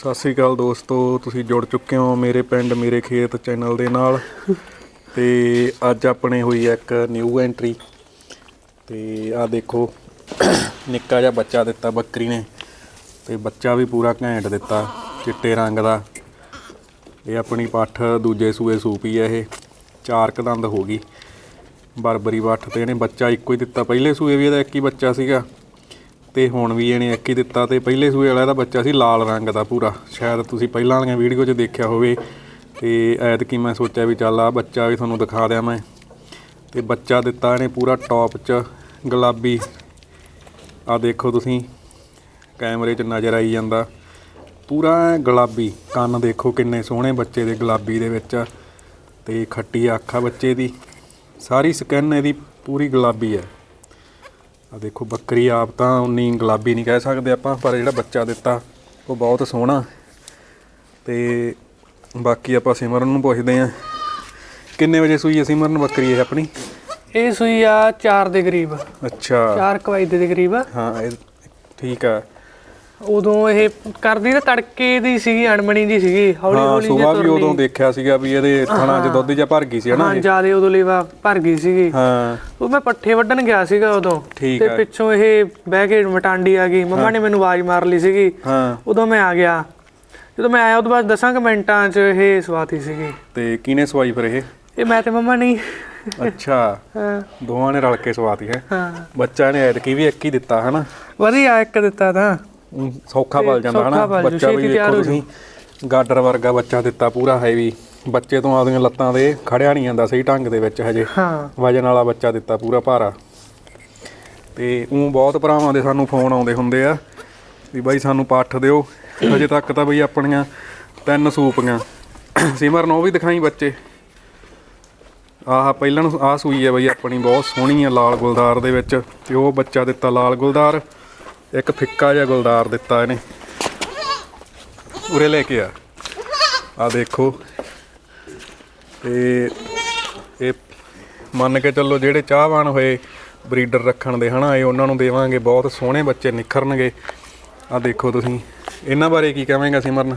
ਸਤਿ ਸ੍ਰੀ ਅਕਾਲ ਦੋਸਤੋ, ਤੁਸੀਂ ਜੁੜ ਚੁੱਕੇ ਹੋ ਮੇਰੇ ਪਿੰਡ, ਮੇਰੇ ਖੇਤ ਚੈਨਲ ਦੇ ਨਾਲ। ਤੇ ਅੱਜ ਆਪਣੇ ਹੋਈ ਹੈ ਇੱਕ ਨਿਊ ਐਂਟਰੀ ਤੇ ਆ ਦੇਖੋ, ਨਿੱਕਾ ਜਿਹਾ ਬੱਚਾ ਦਿੱਤਾ ਬੱਕਰੀ ਨੇ। ਤੇ ਬੱਚਾ ਵੀ ਪੂਰਾ ਘੈਂਟ ਦਿੱਤਾ, ਚਿੱਟੇ ਰੰਗ ਦਾ। ਇਹ ਆਪਣੀ ਪੱਠ ਦੂਜੇ ਸੂਏ ਸੂਪੀ ਹੈ ਇਹ। ਚਾਰ ਕੁ ਦੰਦ ਹੋ ਗਈ। ਬਰਬਰੀ ਪੱਠ ਤੇ ਇਹਨੇ ਬੱਚਾ ਇੱਕੋ ਹੀ ਦਿੱਤਾ। ਪਹਿਲੇ ਸੂਏ ਵੀ ਇਹਦਾ ਇੱਕ ਹੀ ਬੱਚਾ ਸੀਗਾ। ਤੇ ਹੁਣ ਵੀ ਇਹਨੇ ਇੱਕ ਹੀ ਦਿੱਤਾ ਤੇ ਪਹਿਲੇ ਸੂਏ ਵਾਲਾ ਇਹਦਾ ਬੱਚਾ ਸੀ ਲਾਲ ਰੰਗ ਦਾ ਪੂਰਾ। ਸ਼ਾਇਦ ਤੁਸੀਂ ਪਹਿਲਾਂ ਵਾਲੀਆਂ ਵੀਡੀਓ 'ਚ ਦੇਖਿਆ ਹੋਵੇ ਤੇ ਐਤਕੀ ਮੈਂ ਸੋਚਿਆ ਵੀ ਚੱਲ ਆ ਬੱਚਾ ਵੀ ਤੁਹਾਨੂੰ ਦਿਖਾ ਦਿਆਂ ਮੈਂ। ਤੇ ਬੱਚਾ ਦਿੱਤਾ ਇਹਨੇ ਪੂਰਾ ਟੌਪ 'ਚ ਗੁਲਾਬੀ। ਆ ਦੇਖੋ ਤੁਸੀਂ, ਕੈਮਰੇ 'ਚ ਨਜ਼ਰ ਆਈ ਜਾਂਦਾ। ਪੂਰਾ ਗੁਲਾਬੀ, ਕੰਨ ਦੇਖੋ ਕਿੰਨੇ ਸੋਹਣੇ ਬੱਚੇ ਦੇ ਗੁਲਾਬੀ ਦੇ ਵਿੱਚ। ਤੇ ਖੱਟੀ ਅੱਖ ਆ ਬੱਚੇ ਦੀ। ਸਾਰੀ ਸਕਿਨ ਇਹਦੀ ਪੂਰੀ ਗੁਲਾਬੀ ਹੈ। ਆ ਦੇਖੋ ਬੱਕਰੀ ਆਪ ਤਾਂ ਉਨੀ ਗੁਲਾਬੀ ਨਹੀਂ ਕਹਿ ਸਕਦੇ ਆਪਾਂ ਪਰ ਜਿਹੜਾ ਬੱਚਾ ਦਿੱਤਾ ਉਹ ਬਹੁਤ ਸੋਹਣਾ। ਤੇ ਬਾਕੀ ਆਪਾਂ ਸਿਮਰਨ ਨੂੰ ਪੁੱਛਦੇ ਆਂ ਕਿੰਨੇ ਵਜੇ ਸੂਈ ਹੈ ਸਿਮਰਨ ਬੱਕਰੀ ਇਹ ਆਪਣੀ? ਇਹ ਸੂਈ ਆ 4 ਦੇ ਕਰੀਬ। ਅੱਛਾ। 4 ਕਵਾਇਦੇ ਦੇ ਕਰੀਬ। ਹਾਂ ਇਹ ਠੀਕ ਆ। ਉਦੋਂ ਇਹ ਕਰਦੀ ਤਾਂ ਤੜਕੇ ਦੀ ਸੀਗੀ ਅਣਮਣੀ ਦੀ ਸੀਗੀ ਹੌਲੀ ਹਾਂ ਹੌਲੀ ਸੁਬਾਹ ਵੀ ਤੁਰਨੀ। ਉਦੋਂ ਦੇਖਿਆ ਸੀਗਾ ਵੀ ਇਹਦੇ ਥਣਾ 'ਚ ਦੁੱਧ ਜਿਹਾ ਭਰ ਗਈ ਸੀ ਹਨਾ ਹਾਂ ਇਹ? ਜਿਆਦੇ ਉਦੋਂ ਲੇਵਾ ਭਰ ਗਈ ਸੀਗੀ। ਹਾਂ। ਉਹ ਮੈਂ ਪੱਠੇ ਵੱਢਣ ਗਿਆ ਸੀਗਾ ਉਦੋਂ ਠੀਕ ਤੇ ਆ। ਪਿੱਛੋਂ ਇਹ ਬਹਿ ਕੇ ਮਟਾਂਡੀ ਆ ਗਈ। ਮੰਮਾ ਨੇ ਮੈਨੂੰ ਆਵਾਜ਼ ਮਾਰ ਲਈ ਸੀਗੀ। ਹਾਂ। ਉਦੋਂ ਮੈਂ ਆ ਗਿਆ। ਜਦੋਂ ਮੈਂ ਆਇਆ ਉਦੋਂ ਬਾਅਦ 10 ਕੁ ਮਿੰਟਾਂ 'ਚ ਇਹ ਸਵਾਤੀ ਸੀਗੀ। ਤੇ ਕਿਹਨੇ ਸਵਾਈ ਫਿਰ ਇਹ? ਇਹ ਮੈਂ ਤੇ ਮੰਮਾ ਨਹੀਂ। ਅੱਛਾ। ਹਾਂ। ਦੋਵਾਂ ਨੇ ਰਲ ਕੇ ਸਵਾਤੀ ਹੈ। ਹਾਂ। ਬੱਚਾ ਨੇ ਐਤਕੀ ਵੀ ਇੱਕ ਹੀ ਦਿੱਤਾ ਹਨਾ ਵਧੀਆ ਇੱਕ ਦਿੱਤਾ ਤਾਂ। ਊਂ ਸੌਖਾ ਪਲ ਜਾਂਦਾ ਹਨਾ ਸੌਖਾ ਜੂ, ਬੱਚਾ ਵੀ ਤਿਆਰ ਦੇਖੋ ਹੋ ਤੁਸੀਂ ਗਾਡਰ ਵਰਗਾ ਬੱਚਾ ਦਿੱਤਾ ਪੂਰਾ ਹੈਵੀ ਬੱਚੇ ਤੋਂ ਆਪਦੀਆਂ ਲੱਤਾਂ ਦੇ ਖੜਿਆ ਨਹੀਂ ਜਾਂਦਾ ਸਹੀ ਢੰਗ ਦੇ ਵਿੱਚ ਹਜੇ। ਹਾਂ। ਵਜਨ ਵਾਲਾ ਬੱਚਾ ਦਿੱਤਾ ਪੂਰਾ ਭਾਰਾ। ਤੇ ਉਹ ਬਹੁਤ ਭਰਾਵਾਂ ਦੇ ਸਾਨੂੰ ਫੋਨ ਆਉਂਦੇ ਹੁੰਦੇ ਆ ਵੀ ਬਾਈ ਸਾਨੂੰ ਪੱਠ ਦਿਓ। ਹਜੇ ਤੱਕ ਤਾਂ ਬਈ ਆਪਣੀਆਂ ਤਿੰਨ ਸੂਪੀਆਂ। ਸਿਮਰਨ ਉਹ ਵੀ ਦਿਖਾਈ ਬੱਚੇ। ਆਹ ਪਹਿਲਾਂ ਨੂੰ ਆਹ ਸੂਈ ਹੈ ਬਈ ਆਪਣੀ ਬਹੁਤ ਸੋਹਣੀ ਹੈ ਲਾਲ ਗੁਲਦਾਰ ਦੇ ਵਿੱਚ। ਤੇ ਉਹ ਬੱਚਾ ਦਿੱਤਾ ਲਾਲ ਗੁਲਦਾਰ। ਇੱਕ ਫਿੱਕਾ ਜਿਹਾ ਗੁਲਦਾਰ ਦਿੱਤਾ ਇਹਨੇ। ਉਰੇ ਲੈ ਕੇ ਆ। ਆ ਦੇਖੋ। ਤੇ ਇਹ ਮੰਨ ਕੇ ਚੱਲੋ ਜਿਹੜੇ ਚਾਹਵਾਨ ਹੋਏ ਬਰੀਡਰ ਰੱਖਣ ਦੇ, ਹਨਾ, ਇਹ ਉਹਨਾਂ ਨੂੰ ਦੇਵਾਂਗੇ। ਬਹੁਤ ਸੋਹਣੇ ਬੱਚੇ ਨਿਖਰਨਗੇ। ਆ ਦੇਖੋ ਤੁਸੀਂ। ਇਹਨਾਂ ਬਾਰੇ ਕੀ ਕਹਾਂਗਾ ਸਿਮਰਨ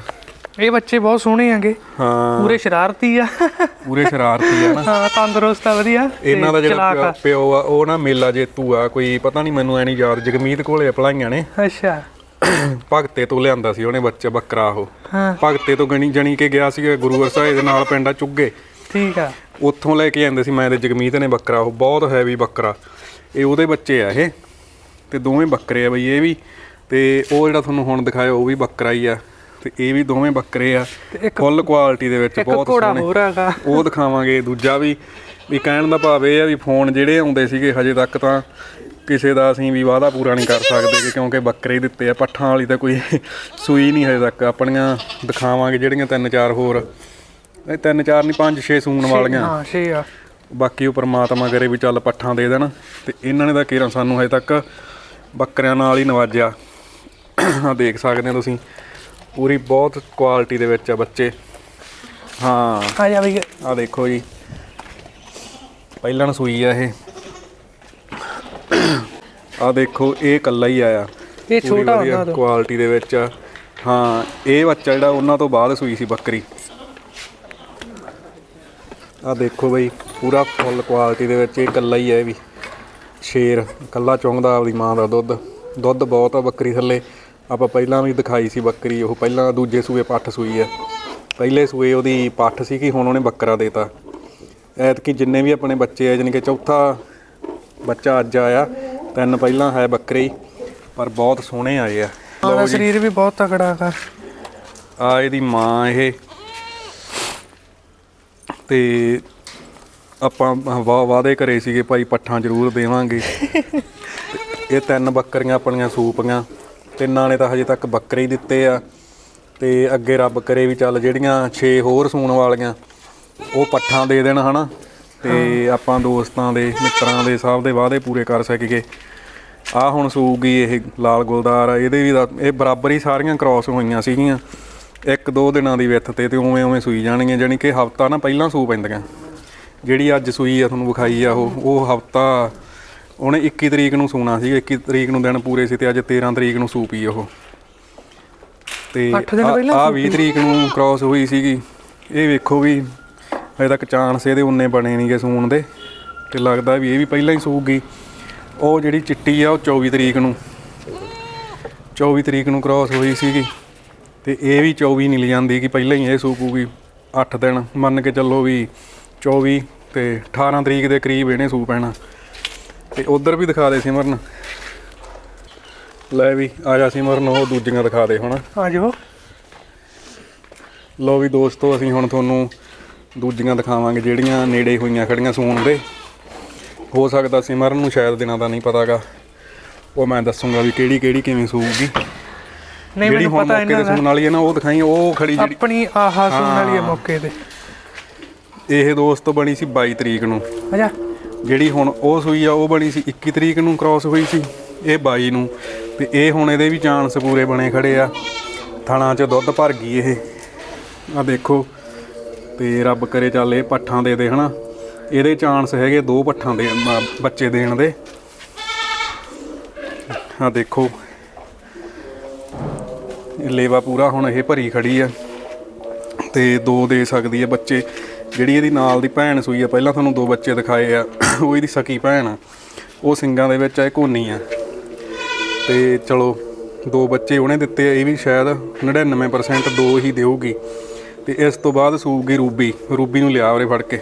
ਇਹ ਬੱਚੇ ਬਹੁਤ ਸੋਹਣੇ ਆਂਗੇ ਹਾਂ। ਪੂਰੇ ਸ਼ਰਾਰਤੀ ਆ। ਪੂਰੇ ਸ਼ਰਾਰਤੀ ਆ ਨਾ। ਹਾਂ ਤੰਦਰੁਸਤ ਆ ਵਧੀਆ ਇਹਨਾਂ ਦਾ ਜਿਹੜਾ। ਪਿਓ- ਪਿਓ ਆ ਉਹ ਨਾ ਮੇਲਾ ਜੇਤੂ ਆ। ਕੋਈ ਪਤਾ ਨਹੀਂ ਮੈਨੂੰ ਐ ਨਹੀਂ ਯਾਦ ਜਗਮੀਤ ਕੋਲੇ ਭਲਾਈਆਂ ਨੇ। ਅੱਛਾ। ਭਗਤੇ ਤੋਂ ਲਿਆਂਦਾ ਸੀ ਉਹਨੇ ਬੱਚਾ ਬੱਕਰਾ ਉਹ। ਹਾਂ। ਭਗਤੇ ਤੋਂ ਗਣੀ ਜਣੀ ਕੇ ਗਿਆ ਸੀ ਗੁਰੂ ਸਾਹਿਬ ਦੇ ਨਾਲ ਪਿੰਡਾ ਚੁੱਗੇ। ਠੀਕ ਆ। ਉੱਥੋਂ ਲੈ ਕੇ ਆਂਦੇ ਸੀ ਮੈਂ ਤੇ ਜਗਮੀਤ ਨੇ ਬੱਕਰਾ ਉਹ ਬਹੁਤ ਹੈਵੀ ਬੱਕਰਾ। ਇਹ ਉਹਦੇ ਬੱਚੇ ਆ ਇਹ। ਤੇ ਦੋਵੇਂ ਬੱਕਰੇ ਆ ਬਈ ਇਹ ਵੀ। ਤੇ ਉਹ ਜਿਹੜਾ ਤੁਹਾਨੂੰ ਹੁਣ ਦਿਖਾਇਆ ਉਹ ਵੀ ਬੱਕਰਾ ਹੀ ਆ। ਤੇ ਇਹ ਵੀ ਦੋਵੇਂ ਬੱਕਰੇ ਆ। ਫੁੱਲ ਕੁਆਲਿਟੀ ਦੇ ਵਿੱਚ ਬਹੁਤ ਸੋਹਣੇ। ਹੋਰ ਹੈਗਾ। ਉਹ ਦਿਖਾਵਾਂਗੇ ਦੂਜਾ ਵੀ। ਵੀ ਕਹਿਣ ਦਾ ਭਾਵ ਇਹ ਆ ਵੀ ਫੋਨ ਜਿਹੜੇ ਆਉਂਦੇ ਸੀਗੇ ਹਜੇ ਤੱਕ ਤਾਂ ਕਿਸੇ ਦਾ ਅਸੀਂ ਵੀ ਵਾਅਦਾ ਪੂਰਾ ਨਹੀਂ ਕਰ ਸਕਦੇ ਕਿਉਂਕਿ ਬੱਕਰੇ ਦਿੱਤੇ ਆ। ਪੱਠਾਂ ਵਾਲੀ ਤਾਂ ਕੋਈ ਸੂਈ ਨਹੀਂ ਹਜੇ ਤੱਕ। ਆਪਣੀਆਂ ਦਿਖਾਵਾਂਗੇ ਜਿਹੜੀਆਂ ਤਿੰਨ ਚਾਰ ਹੋਰ। ਇਹ ਤਿੰਨ ਚਾਰ ਨਹੀਂ ਪੰਜ ਛੇ ਸੂਣ ਵਾਲੀਆਂ। ਹਾਂ ਛੇ ਆ। ਬਾਕੀ ਉਹ ਪ੍ਰਮਾਤਮਾ ਕਰੇ ਵੀ ਚੱਲ ਪੱਠਾਂ ਦੇ ਦੇਣ। ਤੇ ਇਹਨਾਂ ਨੇ ਤਾਂ ਕੇਰਾਂ ਸਾਨੂੰ ਹਜੇ ਤੱਕ ਬੱਕਰਿਆਂ ਨਾਲ ਹੀ ਨਵਾਜਿਆ। ਆ ਦੇਖ ਸਕਦੇ ਹੋ ਤੁਸੀਂ। ਪੂਰੀ ਬਹੁਤ ਕੁਆਲਿਟੀ ਦੇ ਵਿੱਚ ਆ ਬੱਚੇ। ਹਾਂ। ਆ ਜਾ ਬਈ। ਆ ਦੇਖੋ ਜੀ। ਪਹਿਲਾਂ ਸੂਈ ਆ ਇਹ। ਆ ਦੇਖੋ ਇਹ ਕੱਲਾ ਹੀ ਆਇਆ। ਇਹ ਛੋਟਾ ਹੁੰਦਾ ਤੋਂ ਕੁਆਲਿਟੀ ਦੇ ਵਿੱਚ ਹਾਂ ਇਹ ਬੱਚਾ ਜਿਹੜਾ ਉਹਨਾਂ ਤੋਂ ਬਾਅਦ ਸੂਈ ਸੀ ਬੱਕਰੀ। ਆ ਦੇਖੋ ਬਈ ਪੂਰਾ ਫੁੱਲ ਕੁਆਲਿਟੀ ਦੇ ਵਿੱਚ ਇਹ ਕੱਲਾ ਹੀ ਹੈ ਇਹ ਵੀ। ਸ਼ੇਰ ਕੱਲਾ ਚੁੰਗਦਾ ਆਪਦੀ ਮਾਂ ਦਾ ਦੁੱਧ। ਦੁੱਧ ਬਹੁਤ ਆ ਬੱਕਰੀ ਥੱਲੇ। ਆਪਾਂ ਪਹਿਲਾਂ ਵੀ ਦਿਖਾਈ ਸੀ ਬੱਕਰੀ ਉਹ ਪਹਿਲਾਂ ਦੂਜੇ ਸੂਏ ਪੱਠ ਸੂਈ ਆ। ਪਹਿਲੇ ਸੂਏ ਉਹਦੀ ਪੱਠ ਸੀ ਕਿ ਹੁਣ ਉਹਨੇ ਬੱਕਰਾ ਦੇਤਾ ਐਤਕੀ ਜਿੰਨੇ ਵੀ ਆਪਣੇ ਬੱਚੇ ਆ ਜਾਣੀ ਕਿ ਚੌਥਾ ਬੱਚਾ ਅੱਜ ਆਇਆ ਤਿੰਨ ਪਹਿਲਾਂ ਹੈ ਬੱਕਰੇ ਹੀ ਪਰ ਬਹੁਤ ਸੋਹਣੇ ਆਏ ਆ। ਹਾਂ ਦਾ ਸਰੀਰ ਵੀ ਬਹੁਤ ਤਕੜਾ ਹੈਗਾ ਆ ਇਹਦੀ ਮਾਂ ਇਹ। ਤੇ ਆਪਾਂ ਵਾ- ਵਾਅਦੇ ਕਰੇ ਸੀਗੇ ਭਾਈ ਪੱਠਾਂ ਜ਼ਰੂਰ ਦੇਵਾਂਗੇ। ਇਹ ਤਿੰਨ ਬੱਕਰੀਆਂ ਆਪਣੀਆਂ ਸੂਪੀਆਂ ਤਿੰਨਾਂ ਨੇ ਤਾਂ ਹਜੇ ਤੱਕ ਬੱਕਰੇ ਹੀ ਦਿੱਤੇ ਆ। ਤੇ ਅੱਗੇ ਰੱਬ ਕਰੇ ਵੀ ਚੱਲ ਜਿਹੜੀਆਂ 6 ਹੋਰ ਸੂਣ ਵਾਲੀਆਂ ਉਹ ਪੱਠਾਂ ਦੇ ਦੇਣ ਹਨਾ। ਤੇ ਆਪਾਂ ਦੋਸਤਾਂ ਦੇ ਮਿੱਤਰਾਂ ਦੇ ਸਭ ਦੇ ਵਾਅਦੇ ਪੂਰੇ ਕਰ ਸਕੀਏ। ਆ ਹੁਣ ਸੂਗੀ ਇਹ ਲਾਲ ਗੁਲਦਾਰ ਆ ਇਹਦੇ ਵੀ ਇਹ ਬਰਾਬਰ ਹੀ ਸਾਰੀਆਂ ਕ੍ਰਾਸ ਹੋਈਆਂ ਸੀਗੀਆਂ। ਇੱਕ ਦੋ ਦਿਨਾਂ ਦੀ ਵਿੱਥ ਤੇ ਤੇ ਉਵੇਂ ਉਵੇਂ ਸੂਈ ਜਾਣਗੀਆਂ ਜਾਣੀ ਕਿ ਹਫਤਾ ਨਾ ਪਹਿਲਾਂ ਸੂ ਪੈਂਦੀਆਂ। ਜਿਹੜੀ ਅੱਜ ਸੂਈ ਆ ਤੁਹਾਨੂੰ ਵਿਖਾਈ ਆ ਉਹ ਉਹ ਹਫਤਾ ਉਹਨੇ 21 ਤਰੀਕ ਨੂੰ ਸੂਣਾ ਸੀ 21 ਤਰੀਕ ਨੂੰ ਦਿਨ ਪੂਰੇ ਸੀ ਤੇ ਅੱਜ 13 ਤਰੀਕ ਨੂੰ ਸੂ ਪਈ ਉਹ। ਤੇ ਅੱਠ ਦਿਨ ਪਹਿਲਾਂ ਆ ਸੂਪੀ? 20 ਤਰੀਕ ਨੂੰ ਕ੍ਰਾਸ ਹੋਈ ਸੀਗੀ। ਇਹ ਵੇਖੋ ਵੀ ਅਜੇ ਤੱਕ ਚਾਂਸ ਇਹਦੇ ਉਨੇ ਬਣੇ ਨਹੀਂਗੇ ਸੂਣ ਦੇ। ਤੇ ਲੱਗਦਾ ਵੀ ਇਹ ਵੀ ਪਹਿਲਾਂ ਹੀ ਸੂਗੀ ਉਹ ਜਿਹੜੀ ਚਿੱਟੀ ਆ ਉਹ 24 ਤਰੀਕ ਨੂੰ। 24 ਤਰੀਕ ਨੂੰ ਕ੍ਰਾਸ ਹੋਈ ਸੀਗੀ। ਤੇ ਇਹ ਵੀ 24 ਨਹੀਂ ਜਾਂਦੀ ਕਿ ਪਹਿਲਾਂ ਹੀ ਇਹ ਸੂਕੂਗੀ 8 ਦਿਨ ਮੰਨ ਕੇ ਚੱਲੋ ਵੀ 24 ਤੇ 18 ਤਰੀਕ ਦੇ ਕਰੀਬ ਇਹਨੇ ਸੂ ਪੈਣਾ। ਤੇ ਉਧਰ ਵੀ ਦਿਖਾ ਦੇ ਸਿਮਰਨ। ਲੈ ਵੀ ਆ ਜਾ ਸਿਮਰਨ ਉਹ ਦੂਜੀਆਂ ਦਿਖਾ ਦੇ ਹੁਣ। ਆ ਜਾਓ। ਲੋ ਵੀ ਦੋਸਤੋ ਅਸੀਂ ਹੁਣ ਤੁਹਾਨੂੰ ਦੂਜੀਆਂ ਦਿਖਾਵਾਂਗੇ ਜਿਹੜੀਆਂ ਨੇੜੇ ਹੋਈਆਂ ਖੜੀਆਂ ਸੂਣ ਦੇ। ਹੋ ਸਕਦਾ ਸਿਮਰਨ ਨੂੰ ਸ਼ਾਇਦ ਦਿਨਾਂ ਦਾ ਨਹੀਂ ਪਤਾਗਾ। ਉਹ ਮੈਂ ਦੱਸੂਗਾ ਵੀ ਕਿਹੜੀ ਕਿਹੜੀ ਕਿਵੇਂ ਸੂਗੀ ਨਹੀਂ ਮੈਨੂੰ ਪਤਾ ਇਹਨਾਂ ਦਾ। ਸੂਣ ਵਾਲੀ ਹੈ ਨਾ ਉਹ ਦਿਖਾਈ ਉਹ ਖੜੀ ਜਿਹੜੀ ਆਪਣੀ ਆਹਾ ਸੁਣ ਵਾਲੀ ਹੈ। ਮੌਕੇ ਤੇ। ਇਹ ਦੋਸਤ ਬਣੀ ਸੀ 22 ਤਰੀਕ ਨੂੰ। ਅਜਾ ਜਿਹੜੀ ਹੁਣ ਉਹ ਸੂਈ ਆ, ਉਹ ਬਣੀ ਸੀ 21 ਤਰੀਕ ਨੂੰ ਕ੍ਰਾਸ ਹੋਈ ਸੀ, ਇਹ 22 ਨੂੰ। ਤੇ ਇਹ ਹੁਣ ਇਹਦੇ ਵੀ ਚਾਂਸ ਪੂਰੇ ਬਣੇ ਖੜੇ ਆ। ਥਣਾ 'ਚ ਦੁੱਧ ਭਰ ਗਈ ਇਹ। ਆ ਦੇਖੋ, ਤੇ ਰੱਬ ਕਰੇ ਚੱਲ ਇਹ ਪੱਠਾਂ ਦੇ ਦੇ, ਹਨਾ? ਇਹਦੇ ਚਾਂਸ ਹੈਗੇ ਦੋ ਪੱਠਾਂ ਦੇ ਬੱਚੇ ਦੇਣ ਦੇ। ਆ ਦੇਖੋ ਲੇਵਾ ਪੂਰਾ ਹੁਣ ਇਹ ਭਰੀ ਖੜੀ ਆ। ਤੇ ਦੋ ਦੇ ਸਕਦੀ ਹੈ ਬੱਚੇ। ਜਿਹੜੀ ਇਹਦੀ ਨਾਲ ਦੀ ਭੈਣ ਸੂਈ ਆ ਪਹਿਲਾਂ ਤੁਹਾਨੂੰ ਦੋ ਬੱਚੇ ਦਿਖਾਏ ਆ ਉਹ ਇਹਦੀ ਸਕੀ ਭੈਣ ਆ। ਉਹ ਸਿੰਗਾਂ ਦੇ ਵਿੱਚ ਆ ਇਹ ਕੋਨੀ ਆ। ਤੇ ਚਲੋ ਦੋ ਬੱਚੇ ਉਹਨੇ ਦਿੱਤੇ ਆ ਇਹ ਵੀ ਸ਼ਾਇਦ 99% ਦੋ ਹੀ ਦੇਊਗੀ। ਤੇ ਇਸ ਤੋਂ ਬਾਅਦ ਸੂਗੀ ਰੂਬੀ ਰੂਬੀ ਨੂੰ ਲਿਆ ਉਰੇ ਫੜ ਕੇ।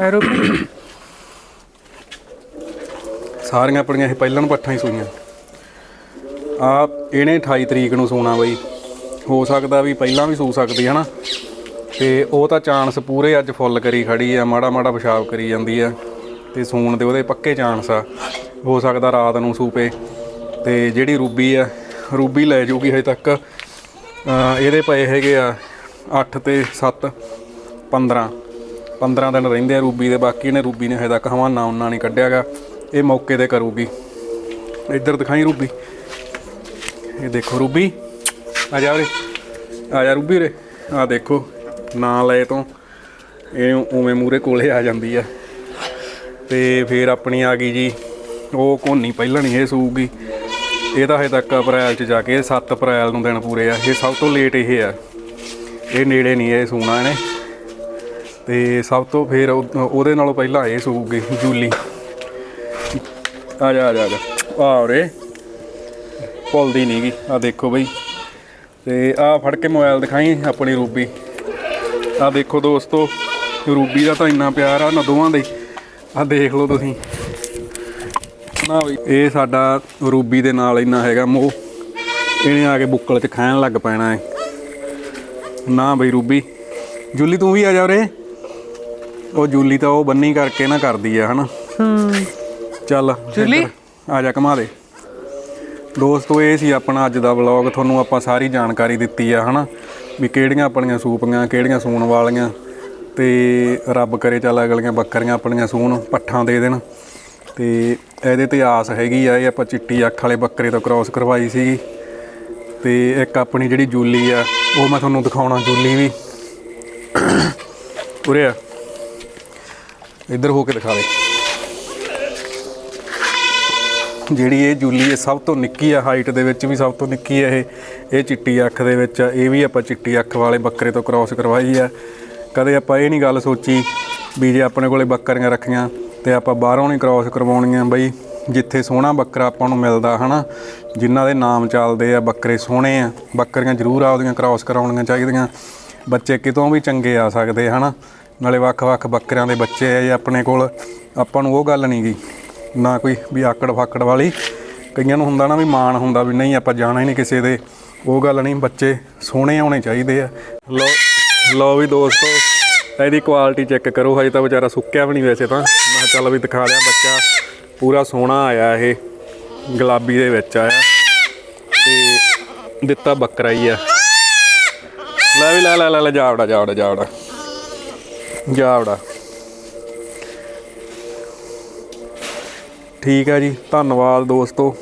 ਐਰੋ ਸਾਰੀਆਂ ਆਪਣੀਆਂ ਇਹ ਪਹਿਲਾਂ ਨੂੰ ਪੱਠਾਂ ਹੀ ਸੂਈਆਂ। ਆ ਇਹਨੇ 28 ਤਰੀਕ ਨੂੰ ਸੂਣਾ ਬਈ। ਹੋ ਸਕਦਾ ਵੀ ਪਹਿਲਾਂ ਵੀ ਸੂ ਸਕਦੀ ਹੈ ਨਾ ਤੇ ਉਹ ਤਾਂ ਚਾਂਸ ਪੂਰੇ ਅੱਜ ਫੁੱਲ ਕਰੀ ਖੜੀ ਆ, ਮਾੜਾ ਮਾੜਾ ਪਿਸ਼ਾਬ ਕਰੀ ਜਾਂਦੀ ਆ। ਤੇ ਸੂਣ ਦੇ ਉਹਦੇ ਪੱਕੇ ਚਾਂਸ ਆ। ਹੋ ਸਕਦਾ ਰਾਤ ਨੂੰ ਸੂਪੇ। ਤੇ ਜਿਹੜੀ ਰੂਬੀ ਆ, ਰੂਬੀ ਲੈ ਜੂਗੀ ਹਜੇ ਤੱਕ। ਇਹਦੇ ਪਏ ਹੈਗੇ ਆ 8 ਤੇ 7 15 15 ਦਿਨ ਰਹਿੰਦੇ ਆ ਰੂਬੀ ਦੇ, ਬਾਕੀ ਨੇ ਰੂਬੀ ਨੇ ਹਜੇ ਤੱਕ ਹਵਾਨਾ ਉਹਨਾਂ ਨਹੀਂ ਕੱਢਿਆਗਾ। ਇਹ ਮੌਕੇ ਤੇ ਕਰੂਗੀ। ਇੱਧਰ ਦਿਖਾਈ ਰੂਬੀ। ਇਹ ਦੇਖੋ ਰੂਬੀ। ਆ ਜਾ ਉਰੇ। ਆ ਜਾ ਰੂਬੀ ਉਰੇ। ਆ ਦੇਖੋ। ਨਾਂ ਲਏ ਤੋਂ, ਇਹ ਉਵੇਂ ਮੂਰੇ ਕੋਲੇ ਆ ਜਾਂਦੀ ਆ। ਤੇ ਫਿਰ ਆਪਣੀ ਆ ਗਈ ਜੀ, ਉਹ ਕੋਨੀ ਪਹਿਲਾਂ ਨਹੀਂ ਇਹ ਸੂਗੀ ਇਹ ਤਾਂ ਹਜੇ ਤੱਕ ਅਪ੍ਰੈਲ ਚ ਜਾ ਕੇ 7 ਅਪ੍ਰੈਲ ਨੂੰ ਦਿਨ ਪੂਰੇ ਆ। ਇਹ ਸਭ ਤੋਂ ਲੇਟ ਇਹ ਆ। ਇਹ ਨੇੜੇ ਨਹੀਂ ਇਹ ਸੂਣਾ ਇਹਨੇ। ਤੇ ਸਭ ਤੋਂ ਫਿਰ ਉਹ- ਉਹਦੇ ਨਾਲੋਂ ਪਹਿਲਾਂ ਇਹ ਸੂਗੀ ਜੂਲੀ। ਆ ਜਾ ਆ ਜਾ ਆ ਜਾ। ਆ ਉਰੇ। ਭੁੱਲਦੀ ਨਹੀਂਗੀ ਆ ਦੇਖੋ ਬਈ। ਤੇ ਆ ਫੜ ਕੇ ਮੋਬਾਈਲ ਦਿਖਾਈ, ਆਪਣੀ ਰੂਬੀ। ਆ ਦੇਖੋ ਦੋਸਤੋ ਰੂਬੀ ਦਾ ਤਾਂ ਇੰਨਾ ਪਿਆਰ ਆ ਨਾ ਦੋਵਾਂ ਦਾ ਹੀ। ਆ ਦੇਖ ਲਓ ਤੁਸੀਂ। ਨਾ ਬਈ ਇਹ ਸਾਡਾ ਰੂਬੀ ਦੇ ਨਾਲ ਇੰਨਾ ਹੈਗਾ ਮੋਹ। ਇਹਨੇ ਆ ਕੇ ਬੁੱਕਲ 'ਚ ਖਾਣ ਲੱਗ ਪੈਣਾ ਹੈ ਨਾ ਬਈ ਰੂਬੀ। ਜੂਲੀ ਤੂੰ ਵੀ ਆ ਜਾ ਉਰੇ। ਉਹ ਜੂਲੀ ਤਾਂ ਉਹ ਬੰਨੀ ਕਰਕੇ ਨਾ ਕਰਦੀ ਆ ਹਨਾ? ਹੂੰ। ਚੱਲ ਜੂਲੀ? ਆ ਜਾ ਘਮਾ ਦੇ। ਦੋਸਤੋ ਇਹ ਸੀ ਆਪਣਾ ਅੱਜ ਦਾ ਵਲੌਗ। ਤੁਹਾਨੂੰ ਆਪਾਂ ਸਾਰੀ ਜਾਣਕਾਰੀ ਦਿੱਤੀ ਆ ਹਨਾ? ਵੀ ਕਿਹੜੀਆਂ ਆਪਣੀਆਂ ਸੂਪੀਆਂ, ਕਿਹੜੀਆਂ ਸੂਣ ਵਾਲੀਆਂ ਤੇ ਰੱਬ ਕਰੇ ਚੱਲ ਅਗਲੀਆਂ ਬੱਕਰੀਆਂ ਆਪਣੀਆਂ ਸੂਣ, ਪੱਠਾਂ ਦੇ ਦੇਣ। ਤੇ ਇਹਦੇ ਤੇ ਆਸ ਹੈਗੀ ਆ, ਇਹ ਆਪਾਂ ਚਿੱਟੀ ਅੱਖ ਵਾਲੇ ਬੱਕਰੇ ਤੋਂ ਕ੍ਰਾਸ ਕਰਵਾਈ ਸੀਗੀ। ਤੇ ਇੱਕ ਆਪਣੀ ਜਿਹੜੀ ਜੂਲੀ ਆ, ਉਹ ਮੈਂ ਤੁਹਾਨੂੰ ਦਿਖਾਉਣਾ ਜੂਲੀ ਵੀ। ਉਰੇ ਆ। ਇੱਧਰ ਹੋ ਕੇ ਦਿਖਾ ਦੇ। ਜਿਹੜੀ ਇਹ ਜੂਲੀ ਇਹ ਸਭ ਤੋਂ ਨਿੱਕੀ ਆ ਹਾਈਟ ਦੇ ਵਿੱਚ ਵੀ ਸਭ ਤੋਂ ਨਿੱਕੀ ਆ ਇਹ। ਇਹ ਚਿੱਟੀ ਅੱਖ ਦੇ ਵਿੱਚ ਆ, ਇਹ ਵੀ ਆਪਾਂ ਚਿੱਟੀ ਅੱਖ ਵਾਲੇ ਬੱਕਰੇ ਤੋਂ ਕ੍ਰਾਸ ਕਰਵਾਈ ਆ। ਕਦੇ ਆਪਾਂ ਇਹ ਨਹੀਂ ਗੱਲ ਸੋਚੀ ਵੀ ਜੇ ਆਪਣੇ ਕੋਲੇ ਬੱਕਰੀਆਂ ਰੱਖੀਆਂ ਤੇ ਆਪਾਂ ਬਾਹਰੋਂ ਨਹੀਂ ਕ੍ਰਾਸ ਕਰਵਾਉਣੀਆਂ ਬਈ, ਜਿੱਥੇ ਸੋਹਣਾ ਬੱਕਰਾ ਆਪਾਂ ਨੂੰ ਮਿਲਦਾ, ਹਨਾ? ਜਿਨ੍ਹਾਂ ਦੇ ਨਾਮ ਚੱਲਦੇ ਆ ਬੱਕਰੇ ਸੋਹਣੇ ਆ। ਬੱਕਰੀਆਂ ਜ਼ਰੂਰ ਆਪਦੀਆਂ ਕ੍ਰਾਸ ਕਰਾਉਣੀਆਂ ਚਾਹੀਦੀਆਂ। ਬੱਚੇ ਕਿਤੋਂ ਵੀ ਚੰਗੇ ਆ ਸਕਦੇ, ਹਨਾ? ਨਾਲੇ ਵੱਖ-ਵੱਖ ਬੱਕਰਿਆਂ ਦੇ ਬੱਚੇ ਆ ਜੇ ਆਪਣੇ ਕੋਲ। ਆਪਾਂ ਨੂੰ ਉਹ ਗੱਲ ਨਹੀਂ ਗਈ ਨਾ ਕੋਈ ਵੀ ਆਕੜ ਫਾਕੜ ਵਾਲੀ। ਕਈਆਂ ਨੂੰ ਹੁੰਦਾ ਨਾ ਵੀ ਮਾਣ ਹੁੰਦਾ ਵੀ ਨਹੀਂ, ਆਪਾਂ ਜਾਣਾ ਹੀ ਨਹੀਂ ਕਿਸੇ ਦੇ। ਉਹ ਗੱਲ ਨਹੀਂ, ਬੱਚੇ ਸੋਹਣੇ ਆਉਣੇ ਚਾਹੀਦੇ ਆ। ਲੋ ਲੋ ਵੀ ਦੋਸਤੋ, ਇਹਦੀ ਕੁਆਲਿਟੀ ਚੈੱਕ ਕਰੋ, ਹਜੇ ਤਾਂ ਵਿਚਾਰਾ ਸੁੱਕਿਆ ਵੀ ਨਹੀਂ ਵੈਸੇ ਤਾਂ। ਮੈਂ ਕਿਹਾ ਚੱਲ ਵੀ ਦਿਖਾ ਲਿਆ ਬੱਚਾ। ਪੂਰਾ ਸੋਹਣਾ ਆਇਆ ਇਹ, ਗੁਲਾਬੀ ਦੇ ਵਿੱਚ ਆਇਆ। ਤੇ ਦਿੱਤਾ ਬੱਕਰਾ ਹੀ ਆ। ਲੈ ਵੀ ਲੈ ਲੈ ਲੈ ਲੈ, ਜਾਵੜਾ ਜਾਵੜਾ ਜਾਵੜਾ। ਜਾਵੜਾ। ਠੀਕ ਹੈ ਜੀ ਧੰਨਵਾਦ ਦੋਸਤੋ।